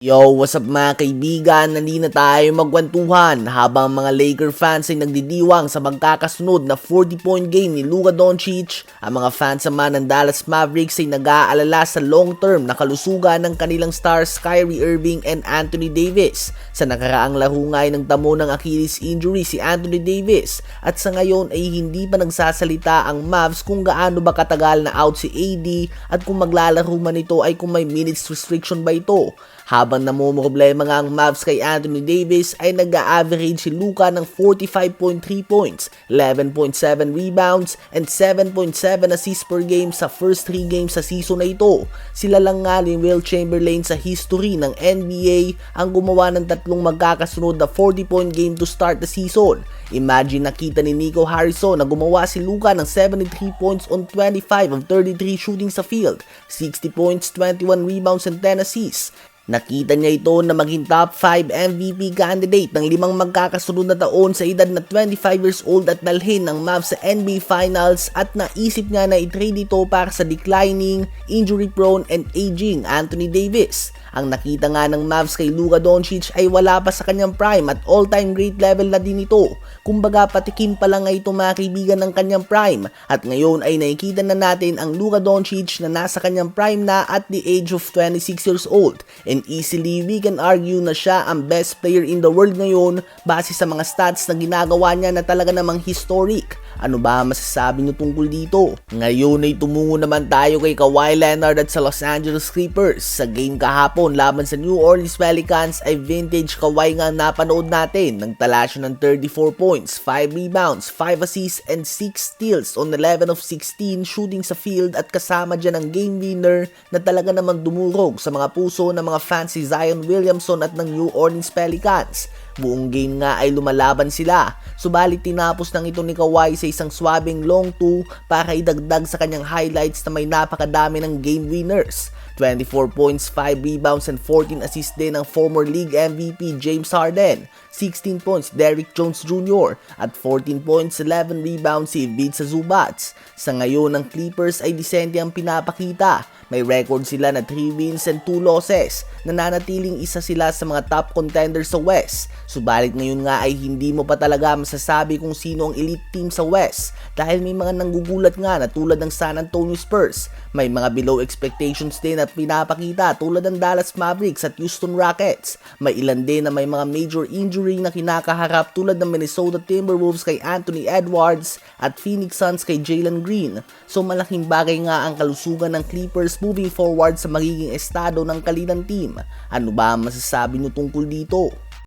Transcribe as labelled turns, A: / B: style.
A: Yo, what's up mga kaibigan? Nandito na tayo magkwentuhan habang mga Laker fans ay nagdidiwang sa magkakasunod na 40-point game ni Luka Doncic. Ang mga fans naman ng Dallas Mavericks ay nag-aalala sa long-term na kalusugan ng kanilang stars Kyrie Irving and Anthony Davis. Sa nakaraang laro nga ay nagtamo ng Achilles injury si Anthony Davis at sa ngayon ay hindi pa nagsasalita ang Mavs kung gaano ba katagal na out si AD at kung maglalaro man ito ay kung may minutes restriction ba ito. Habang namumroblema nga ang Mavs kay Anthony Davis ay nag-average si Luka ng 45.3 points, 11.7 rebounds, and 7.7 assists per game sa first 3 games sa season na ito. Sila lang nga ni Will Chamberlain sa history ng NBA ang gumawa ng tatlong magkakasunod na 40-point game to start the season. Imagine nakita ni Nico Harrison na gumawa si Luka ng 73 points on 25 of 33 shooting sa field, 60 points, 21 rebounds, and 10 assists. Nakita niya ito na maging top 5 MVP candidate ng limang magkakasunod na taon sa edad na 25 years old at dalhin ng Mavs sa NBA Finals at naisip niya na i-trade ito para sa declining, injury-prone, and aging Anthony Davis. Ang nakita nga ng Mavs kay Luka Doncic ay wala pa sa kanyang prime at all-time great level na din ito. Kumbaga patikim pa lang nga ito mga kaibigan ng kanyang prime at ngayon ay nakikita na natin ang Luka Doncic na nasa kanyang prime na at the age of 26 years old and easily we can argue na siya ang best player in the world ngayon base sa mga stats na ginagawa niya na talaga namang historic. Ano ba masasabi niyo tungkol dito? Ngayon ay tumungo naman tayo kay Kawhi Leonard at sa Los Angeles Clippers. Sa game kahapon laban sa New Orleans Pelicans ay vintage Kawhi nga napanood natin. Nagtala siya ng 34 points, 5 rebounds, 5 assists, and 6 steals on 11 of 16 shooting sa field at kasama dyan ang game winner na talaga naman dumurog sa mga puso ng mga fans si Zion Williamson at ng New Orleans Pelicans. Buong game nga ay lumalaban sila. Subalit tinapos ng ito ni Kawhi sa isang swabing long 2 para idagdag sa kanyang highlights na may napakadami ng game winners. 24 points, 5 rebounds, and 14 assists din ng former league MVP James Harden. 16 points Derrick Jones Jr. at 14 points, 11 rebounds si Vidsa Zubats. Sa ngayon ng Clippers ay disente ang pinapakita. May record sila na 3 wins and 2 losses. Nananatiling isa sila sa mga top contenders sa West. Subalit ngayon nga ay hindi mo pa talaga masasabi kung sino ang elite team sa West dahil may mga nanggugulat nga na tulad ng San Antonio Spurs. May mga below expectations din at pinapakita tulad ng Dallas Mavericks at Houston Rockets. May ilan din na may mga major injury na kinakaharap tulad ng Minnesota Timberwolves kay Anthony Edwards at Phoenix Suns kay Jalen Green. So malaking bagay nga ang kalusugan ng Clippers moving forward sa magiging estado ng kanilang team. Ano ba ang masasabi nyo tungkol dito?